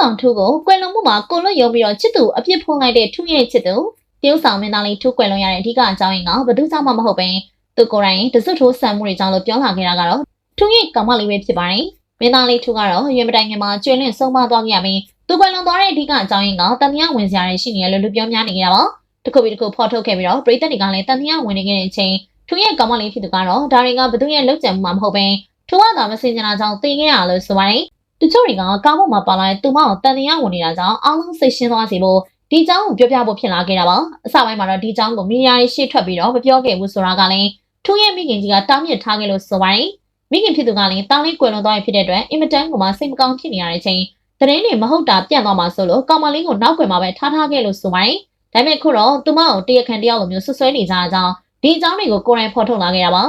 ဆောင်ထူးကိုကွယ်လွန်မှုမှာကိုလွတ်ယုံပြီးတော့ချစ်သူအပြစ်ဖုံးလိုက်တဲ့ထူးရဲ့ချစ်သူတရုတ်ဆောင်မင်းသားလေးထူးကွယ်လွန်ရတဲ့အဓိကအကြောင်းရင်းကဘယ်သူကြောင့်မှမဟုတ်ပဲသူကိုယ်တိုင်တစွတ်ထိုးဆန်မှုတွေကြောင့်လို့ပြောလာခဲ့တာကတော့ထူးရဲ့ကောင်မလေးပဲဖြစ်ပါတယ်မင်းသားလေးထူးကတော့ရွေမတိုင်ခင်မှာကျွေးလင့်ဆုံးမသွားခဲ့ရပြီးသူကွယ်လွန်သွားတဲ့အဓိကအကြောင်းရင်းကတန်မြဝင်စရာတွေရှိနေရလို့လူပြောများနေကြတာပါတခုပြီးတခုဖော်ထုတ်ခဲ့ပြီးတော့ပြည်သက်တွေကလည်းတန်မြဝင်နေခဲ့တဲ့အချိန်ထူးရဲ့ကောင်မလေးဖြစ်သူကတော့ဒါတွေကဘယ်သူရဲ့လောက်ကျန်မှုမှမဟုတ်ပဲထူးကသာမစင်ကြတာကြောင့်သိခဲ့ရလို့ဆိုပါတယ် တချို့တွေကကားပေါ်မှာပါလာတဲ့သူမကိုတန်တရားဝင်နေတာကြောင့်အားလုံးစိတ်ရှင်းသွားစေဖို့ဒီအကြောင်းကိုပြောပြဖို့ဖြစ်လာခဲ့တာပါအစပိုင်းမှာတော့ဒီအကြောင်းကိုမီဒီယာတွေရှေ့ထွက်ပြီးတော့မပြောခဲ့ဘူးဆိုတာကလည်းထူးရဲ့မိခင်ကြီးကတားမြစ်ထားခဲ့လို့ဆိုပါတယ်မိခင်ဖြစ်သူကလည်းတားလေးကွယ်လွန်သွားပြီဖြစ်တဲ့အတွက်အင်မတန်ကိုမှစိတ်မကောင်းဖြစ်နေရတဲ့အချိန်သတင်းတွေမဟုတ်တာပြန့်သွားမှာဆိုလို့ကောင်မလေးကိုနောက်ွယ်မှာပဲထားထားခဲ့လို့ဆိုပါတယ်ဒါပေမဲ့ခုတော့သူမကိုတရခန်တယောက်လိုမျိုးဆွဆွဲနေကြတာကြောင့်ဒီအကြောင်းတွေကိုကိုယ်တိုင်ဖော်ထုတ်လာခဲ့တာပါ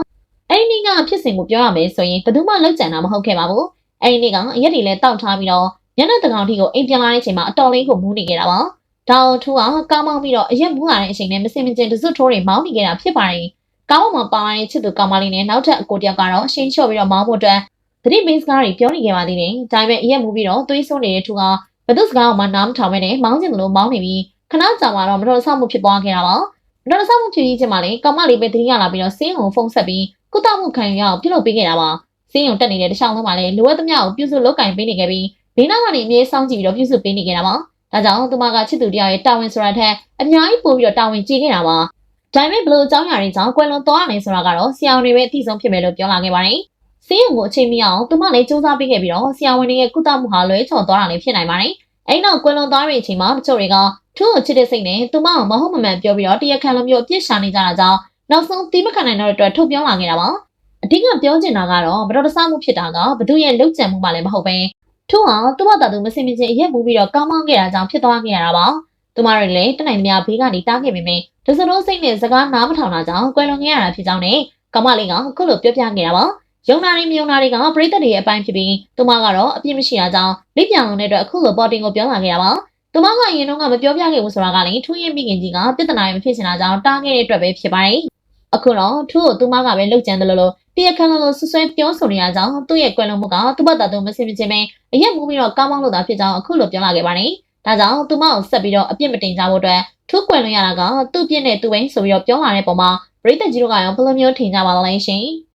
အဲ့ဒီနေ့ကဖြစ်စဉ်ကိုပြောရမယ်ဆိုရင်ဘယ်သူမှလောက်ကြံတာမဟုတ်ခဲ့ပါဘူး အဲ့ဒီနေ့ကအရက်တွေလည်းတောက်ထားပြီးတော့ညနေတကောင်ထိကိုအိမ်ပြန်လာတဲ့အချိန်မှာအတော်လေးကိုမူးနေခဲ့တာပါ။ဒါအောင်ထူးကကားမောင်းပြီးတော့အရက်မူးလာတဲ့အချိန်နဲ့မစင်မကျင်တစွတ်ထိုးတွေမောင်းနေခဲ့တာဖြစ်ပါတယ်။ကားပေါ်မှာပါလာတဲ့ချစ်သူကောင်မလေးနဲ့နောက်ထပ်အကိုတယောက်ကတော့ရှင်းလျှော့ပြီးတော့မောင်းဖို့အတွက်သတိပေးစကားတွေပြောနေခဲ့ပါသေးတယ်။ဒါပေမဲ့အရက်မူးပြီးတော့သွေးဆိုးနေတဲ့ထူးကဘယ်သူစကားမှနားမထောင်ပဲနဲ့မောင်းကျင်သလိုမောင်းနေပြီးခဏကြာမှတော့မတော်တဆမှုဖြစ်ပွားခဲ့တာပါ။မတော်တဆမှုဖြစ်ပြီးချင်းမှလည်းကောင်မလေးပဲသတိရလာပြီးတော့စင်းအောင်ဖုန်းဆက်ပြီးကုသမှုခံယူရအောင်ပြုလုပ်ပေးခဲ့တာပါ။ စင်းရုံတက်နေတဲ့တခြားလုံးမှာလည်းလိုအပ်သမျှကိုပြုစုလုပ်ကင်ပေးနေခဲ့ပြီးဘေးနောက်ကနေအမြဲစောင့်ကြည့်ပြီးတော့ပြုစုပေးနေခဲ့တာပါ။ဒါကြောင့်သူမကချစ်သူတယောက်ရဲ့တာဝန်ဆိုတာထက်အများကြီးပိုပြီးတော့တာဝန်ကြီးခဲ့တာပါ။ဒါပေမဲ့ဘလို့အကြောင်းအရာတွေကြောင့်ကွယ်လွန်သွားတယ်ဆိုတာကတော့ဆရာဝန်တွေပဲအသိဆုံးဖြစ်မယ်လို့ပြောလာခဲ့ပါတယ်။စင်းရုံကိုအချိန်မီအောင်သူမလည်းစူးစမ်းပေးခဲ့ပြီးတော့ဆရာဝန်တွေရဲ့ကုသမှုဟာလွဲချော်သွားတာလည်းဖြစ်နိုင်ပါတယ်။အဲဒီနောက်ကွယ်လွန်သွားတဲ့အချိန်မှာတချို့တွေကထူးကိုချစ်တဲ့စိတ်နဲ့သူမကိုမဟုတ်မမှန်ပြောပြီးတော့တရားခံလိုမျိုးအပြစ်ရှာနေကြတာကြောင့်နောက်ဆုံးတီးမခံနိုင်တော့တဲ့အတွက်ထုတ်ပြောလာခဲ့တာပါ။ အဓိကပြောချင်တာကတော့မတော်တဆမှုဖြစ်တာကဘသူရဲ့လောက်ကျန်မှုမှလည်းမဟုတ်ပဲထို့ဟာသူ့ဘာသာသူမစင်မချင်းအရက်မူပြီးတော့ကောင်းမောင်းခဲ့တာကြောင့်ဖြစ်သွားခဲ့ရတာပါသူမတွေလည်းတနိုင်သမျှဘေးကနေတားခဲ့ပေမယ့်ဒဇရိုးစိတ်နဲ့စကားနားမထောင်တာကြောင့်ကွယ်လွန်ခဲ့ရတာဖြစ်ကြောင်းနဲ့ကမလေးကအခုလိုပြောပြခဲ့တာပါယုံနာရီမြုံနာတွေကပရိသတ်တွေရဲ့အပိုင်းဖြစ်ပြီးသူမကတော့အပြစ်မရှိတာကြောင့်လိပ်ပြောင်လုံးတဲ့အတွက်အခုလိုပေါ်တင်ကိုပြောလာခဲ့တာပါသူမကအရင်တော့ကမပြောပြခဲ့ဘူးဆိုတာကလည်းထူးရင်မိခင်ကြီးကပြဿနာတွေမဖြစ်ချင်တာကြောင့်တားခဲ့တဲ့အတွက်ပဲဖြစ်ပါတယ်အခုတော့ထူးကိုသူမကပဲလှုပ်ကြံတယ်လို့လို့ တရားခံလို့ဆွဆွဲပြောဆိုနေရကြောင်းသူ့ရဲ့ကွယ်လွန်မှုကသူ့ဘက်သားသူမစင်မချင်းပဲအရက်မူးပြီးတော့ကောင်းမောင်းလို့သာဖြစ်ကြောင်းအခုလိုပြောလာခဲ့ပါတယ်။ဒါကြောင့်သူမကိုဆက်ပြီးတော့အပြစ်မတင်ကြဖို့အတွက်ထူးကွယ်လွန်ရတာကသူ့ပြစ်နဲ့သူ့ဝိန်းဆိုပြီးတော့ပြောလာတဲ့ပုံမှာပရိသတ်ကြီးတို့ကရောဘယ်လိုမျိုးထင်ကြပါသလဲရှင်။